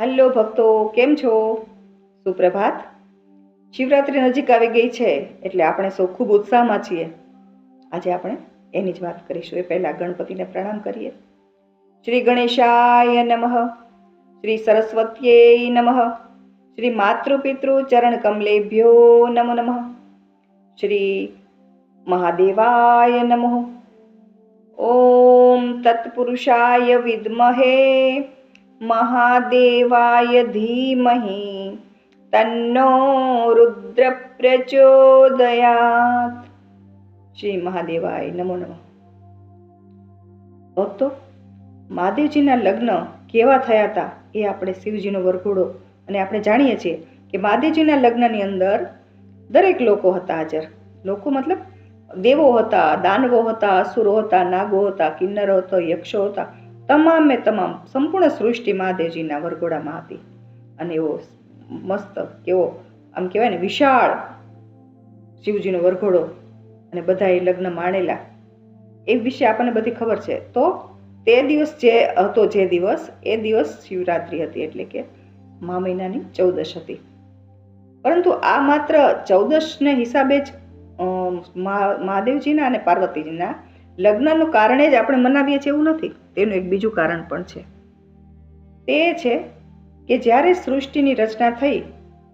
Hello ભક્તો, કેમ છો? સુપ્રભાત. શિવરાત્રિ નજીક આવી ગઈ છે, એટલે આપણે સૌ ખૂબ ઉત્સાહમાં છીએ. આજે આપણે એની જ વાત કરીશું, એ પહેલા ગણપતિને પ્રણામ કરીએ. શ્રી ગણેશાય નમઃ, શ્રી સરસ્વતીએ નમઃ, શ્રી માતૃપિતૃ ચરણ કમલેભ્યો નમો નમઃ, શ્રી મહાદેવાય નમઃ. ઓમ તત્પુરુષાય વિદ્મહે મહાદેવાય ધીમહિ તન્નો રુદ્ર પ્રચોદયાત શ્રી મહાદેવાય નમો નમઃ ભક્તો મહાદેવજીના લગ્ન કેવા થયા હતા એ આપણે શિવજીનો વરઘોડો અને આપણે જાણીએ છીએ કે મહાદેવજીના લગ્નની અંદર દરેક લોકો હતા હાજર. લોકો મતલબ દેવો હતા, દાનવો હતા, અસુરો હતા, નાગો હતા, કિન્નરો હતો, યક્ષો હતા. તમામે તમામ સંપૂર્ણ સૃષ્ટિ મહાદેવજીના વરઘોડામાં હતી. અને એવો મસ્ત કેવો, આમ કહેવાય ને, વિશાળ શિવજીનો વરઘોડો અને બધાએ લગ્ન માણેલા, એ વિશે આપણને બધી ખબર છે. તો તે દિવસ જે હતો, જે દિવસ, એ દિવસ શિવરાત્રિ હતી, એટલે કે મા મહિનાની ચૌદશ હતી. પરંતુ આ માત્ર ચૌદશને હિસાબે જ મહાદેવજીના અને પાર્વતીજીના લગ્નનું કારણે જ આપણે મનાવીએ છીએ એવું નથી. તેનું એક બીજું કારણ પણ છે. તે છે કે જ્યારે સૃષ્ટિની રચના થઈ,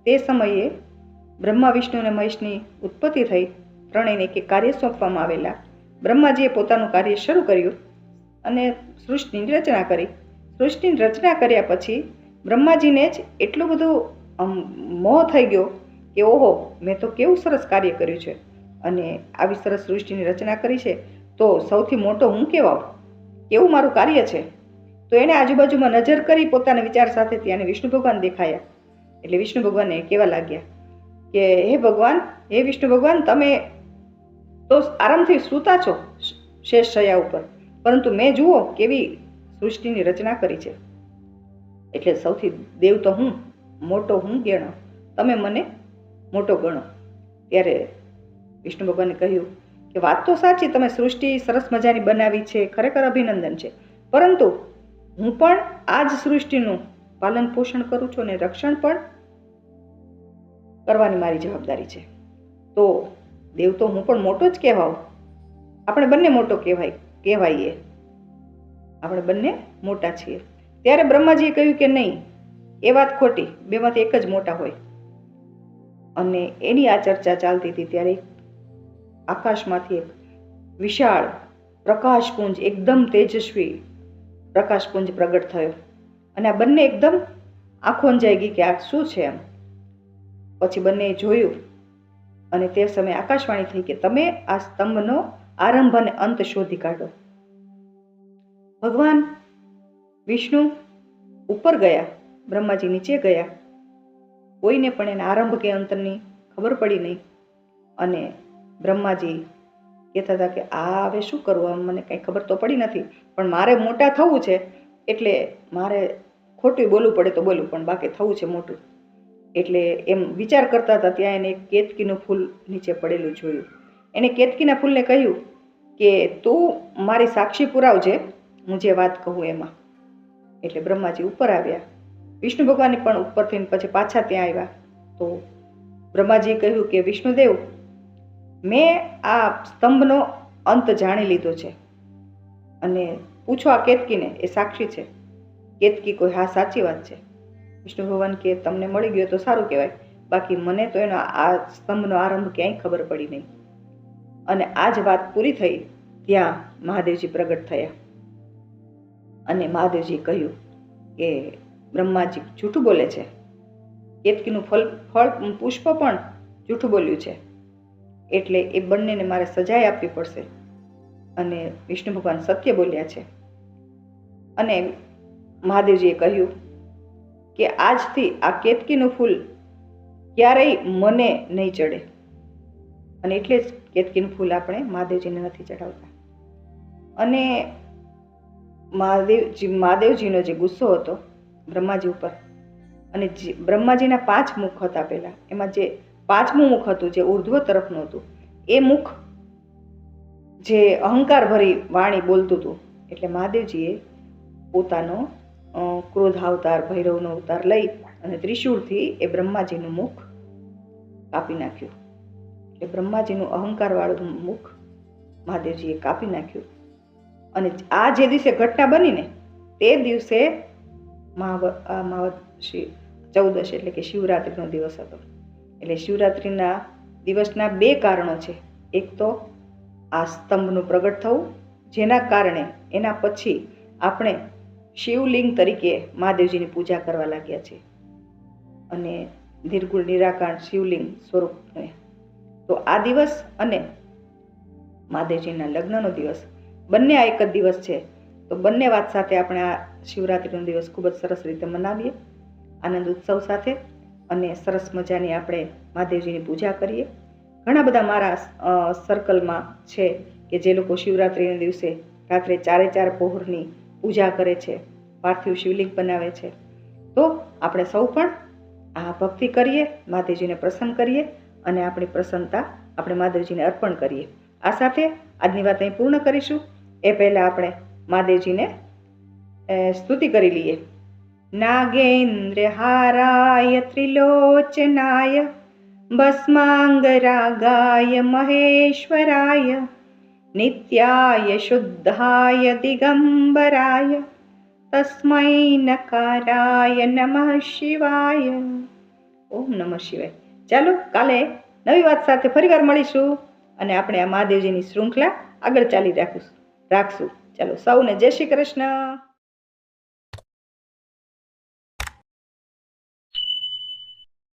તે સમયે બ્રહ્મા, વિષ્ણુ અને મહેશની ઉત્પત્તિ થઈ, ત્રણેયને એક કાર્ય સોંપવામાં આવેલા. બ્રહ્માજીએ પોતાનું કાર્ય શરૂ કર્યું અને સૃષ્ટિની રચના કરી. સૃષ્ટિની રચના કર્યા પછી બ્રહ્માજીને જ એટલું બધું મોહ થઈ ગયો કે, ઓહો, મેં તો કેવું સરસ કાર્ય કર્યું છે. અને આવી સરસ સૃષ્ટિની રચના કરી છે. તો સૌથી મોટો હું કહેવાઉં કેવું મારું કાર્ય છે. તો એણે આજુબાજુમાં નજર કરી પોતાના વિચાર સાથે ત્યાં વિષ્ણુ ભગવાન દેખાયા. એટલે વિષ્ણુ ભગવાનને કહેવા લાગ્યા કે, હે ભગવાન, હે વિષ્ણુ ભગવાન, તમે તો આરામથી સૂતા છો શેષ શયા ઉપર. પરંતુ મેં જુઓ કેવી સૃષ્ટિની રચના કરી છે. એટલે સૌથી દેવ તો હું, મોટો હું ગણો. તમે મને મોટો ગણો. ત્યારે વિષ્ણુ ભગવાને કહ્યું કે વાત તો સાચી, તમે સૃષ્ટિ સરસ મજાની બનાવી છે, ખરેખર અભિનંદન છે. પરંતુ હું પણ આ જ સૃષ્ટિનું પાલન પોષણ કરું છું અને રક્ષણ પણ કરવાની મારી જવાબદારી છે. તો દેવ તો હું પણ મોટો જ કહેવાઉં. આપણે બંને મોટો કહેવાય, કહેવાઈએ. આપણે બંને મોટા છીએ. ત્યારે બ્રહ્માજીએ કહ્યું કે નહીં, એ વાત ખોટી બેમાંથી એક જ મોટા હોય. અને એની આ ચર્ચા ચાલતી હતી ત્યારે આકાશમાંથી એક વિશાળ પ્રકાશપુંજ એકદમ તેજસ્વી પ્રકાશપુંજ પ્રગટ થયો. અને આ બંને એકદમ આંખો અંજાઈ ગઈ કે આ શું છે એમ. પછી બંને જોયું અને તે સમયે આકાશવાણી થઈ કે તમે આ સ્તંભનો આરંભ અને અંત શોધી કાઢો. ભગવાન વિષ્ણુ ઉપર ગયા, બ્રહ્માજી નીચે ગયા. કોઈને પણ એના આરંભ કે અંતની ખબર પડી નહીં. અને બ્રહ્માજી કહેતા હતા કે, આ હવે શું કરવું આમ મને કંઈ ખબર તો પડી નથી, પણ મારે મોટા થવું છે, એટલે મારે ખોટું બોલવું પડે તો બોલવું પણ બાકી થવું છે મોટું. એટલે એમ વિચાર કરતા હતા, ત્યાં એને કેતકીનું ફૂલ નીચે પડેલું જોયું. એને કેતકીના ફૂલને કહ્યું કે, તું મારી સાક્ષી પુરાવજે હું જે વાત કહું એમાં. એટલે બ્રહ્માજી ઉપર આવ્યા. વિષ્ણુ ભગવાન પણ ઉપરથી પછી પાછા ત્યાં આવ્યા. તો બ્રહ્માજીએ કહ્યું કે, વિષ્ણુદેવ મેં આ સ્તંભનો અંત જાણી લીધો છે. અને પૂછો આ કેતકીને, એ સાક્ષી છે. કેતકી કોઈ હા, સાચી વાત છે. વિષ્ણુ ભગવાન કે તમને મળી ગયો તો સારું કહેવાય. બાકી મને તો એનો આ સ્તંભનો આરંભ ક્યાંય ખબર પડી નહીં. અને આ જ વાત પૂરી થઈ ત્યાં મહાદેવજી પ્રગટ થયા. અને મહાદેવજી કહ્યું કે બ્રહ્માજી જૂઠું બોલે છે. કેતકીનું ફળ ફળ, પુષ્પ પણ જૂઠું બોલ્યું છે. એટલે એ બંનેને મારે સજાય આપવી પડશે. અને વિષ્ણુ ભગવાન સત્ય બોલ્યા છે. અને મહાદેવજીએ કહ્યું કે આજથી આ કેતકીનું ફૂલ ક્યારેય મને નહીં ચડે. અને એટલે જ કેતકીનું ફૂલ આપણે મહાદેવજીને નથી ચડાવતા અને મહાદેવજી, મહાદેવજીનો જે ગુસ્સો હતો બ્રહ્માજી ઉપર, અને જે- બ્રહ્માજીના પાંચ મુખ હતા પહેલાં, એમાં જે પાંચમું મુખ હતું જે ઉર્ધ્વ તરફનું હતું. એ મુખ જે અહંકાર ભરી વાણી બોલતું હતું, એટલે મહાદેવજીએ પોતાનો ક્રોધ અવતાર ભૈરવનો અવતાર લઈ અને ત્રિશૂળથી એ બ્રહ્માજીનું મુખ કાપી નાખ્યું. એટલે બ્રહ્માજીનું અહંકારવાળું મુખ મહાદેવજીએ કાપી નાખ્યું. અને આ જે દિવસે ઘટના બની ને તે દિવસે મહાવ મહાવત શિવ ચૌદશ એટલે કે શિવરાત્રિનો દિવસ હતો. એટલે શિવરાત્રિના દિવસના બે કારણો છે. એક તો આ સ્તંભનું પ્રગટ થવું, જેના કારણે એના પછી આપણે શિવલિંગ તરીકે મહાદેવજીની પૂજા કરવા લાગ્યા છે. અને નિર્ગુણ, નિરાકાર શિવલિંગ સ્વરૂપને તો આ દિવસ અને મહાદેવજીના લગ્નનો દિવસ બંને આ એક જ દિવસ છે. તો બંને વાત સાથે આપણે આ શિવરાત્રિનો દિવસ ખૂબ જ સરસ રીતે મનાવીએ. આનંદ ઉત્સવ સાથે અને સરસ મજાની આપણે મહાદેવજીની પૂજા કરીએ. ઘણા બધા મારા સર્કલમાં છે કે જે લોકો શિવરાત્રિના દિવસે રાત્રે ચારે ચાર પહોરની પૂજા કરે છે, પાર્થિવ શિવલિંગ બનાવે છે. તો આપણે સૌ પણ આ ભક્તિ કરીએ, મહાદેવજીને પ્રસન્ન કરીએ અને આપણી પ્રસન્નતા આપણે મહાદેવજીને અર્પણ કરીએ. આ સાથે આજની વાત અહીં પૂર્ણ કરીશું. એ પહેલાં આપણે મહાદેવજીને સ્તુતિ કરી લઈએ. નાગેન્દ્ર હારાય ત્રિલોચનાય ભસ્માંગરાગાય મહેશ્વરાય નિત્યાય શુદ્ધાય દિગંબરાય તસ્મૈ નકારાય નમઃ શિવાય ઓમ નમઃ શિવાય ચાલો કાલે નવી વાત સાથે ફરીવાર મળીશું અને આપણે આ મહાદેવજીની શૃંખલા આગળ ચાલી રાખીશું રાખશું ચાલો સૌને જય શ્રી કૃષ્ણ